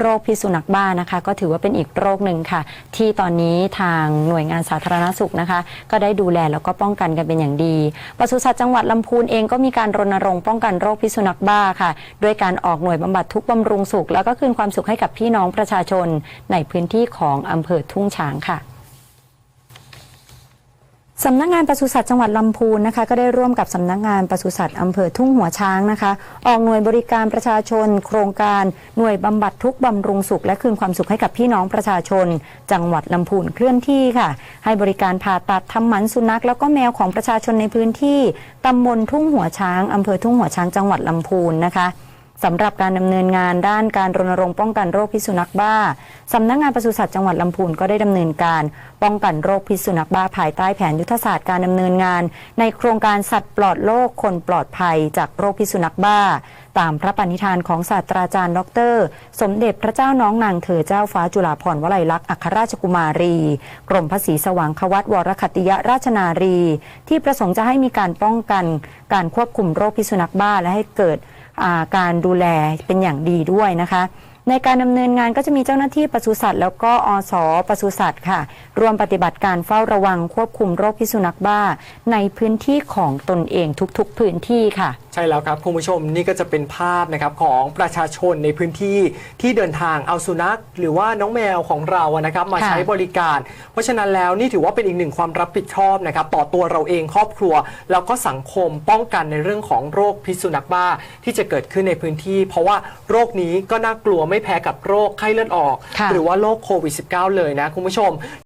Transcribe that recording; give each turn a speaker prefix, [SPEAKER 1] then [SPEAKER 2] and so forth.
[SPEAKER 1] โรคพิษสุนัขบ้านะคะ ก็ถือว่าเป็นอีกโรคหนึ่งค่ะ ที่ตอนนี้ทางหน่วยงานสาธารณสุขนะคะ ก็ได้ดูแลแล้วก็ป้องกันกันเป็นอย่างดีปศุสัตว์จังหวัดลำพูนเองก็มีการรณรงค์ป้องกันโรคพิษสุนัขบ้าค่ะ ด้วยการออกหน่วยบำบัดทุกบำรุงสุข แล้วก็คืนความสุขให้กับพี่น้องประชาชน ในพื้นที่ของอำเภอทุ่งช้างค่ะ สำนักงานปศุสัตว์จังหวัดลำพูนนะคะก็ได้ร่วมกับสำนักงานปศุสัตว์อำเภอทุ่งหัวช้างนะคะออกหน่วยบริการประชาชน โครงการหน่วยบำบัดทุกข์บำรุงสุข และคืนความสุขให้กับพี่น้องประชาชน จังหวัดลำพูนเคลื่อนที่ค่ะ ให้บริการผ่าตัดทำหมันสุนัข แล้วก็แมวของประชาชนในพื้นที่ตำบลทุ่งหัวช้างอำเภอทุ่งหัวช้างจังหวัดลำพูนนะคะ สำหรับการดำเนินงานด้านการรณรงค์ป้องกันโรคพิษสุนัขบ้าสำนักงานปศุสัตว์จังหวัดลำพูนก็ได้ดำเนินการป้องกันโรคพิษสุนัขบ้าภายใต้แผนยุทธศาสตร์การดำเนินงาน ในโครงการสัตว์ปลอดโรคคนปลอดภัยจากโรคพิษสุนัขบ้า ตามพระปณิธานของศาสตราจารย์ ดร สมเด็จพระเจ้าน้องนางเธอเจ้าฟ้าจุฬาภรณ์วลัยลักษณ์อัครราชกุมารี กรมพระศรีสว่างควัตวรคตติยราชนารี ที่ประสงค์จะให้มีการป้องกัน การควบคุมโรคพิษสุนัขบ้าและให้เกิด การดูแลเป็นอย่างดีด้วยนะคะ ในการดำเนินงานก็จะมีเจ้าหน้าที่ปศุสัตว์แล้วก็อสปศุสัตว์ค่ะรวมปฏิบัติการเฝ้าระวังควบคุมโรคพิษสุนัขบ้า ในพื้นที่ของตนเองทุกๆพื้นที่ค่ะ
[SPEAKER 2] ใช่แล้วครับคุณผู้ชมนี่ก็จะเป็นภาพนะครับของประชาชนในพื้นที่ที่เดินทางเอาสุนัข หรือว่าน้องแมวของเราอะนะครับมา
[SPEAKER 1] ค่ะ
[SPEAKER 2] ใช้บริการ เพราะฉะนั้นแล้วนี่ถือว่าเป็นอีกหนึ่งความรับผิดชอบนะครับต่อตัวเราเองครอบครัว แล้วก็สังคมป้องกันในเรื่องของโรคพิษสุนัขบ้าที่จะเกิดขึ้นในพื้นที่ เพราะว่าโรคนี้ก็น่ากลัวไม่แพ้กับโรคไข้เลือดออก
[SPEAKER 1] ค่ะ
[SPEAKER 2] หรือว่าโรคโควิด -19 เลยนะคุณผู้ชม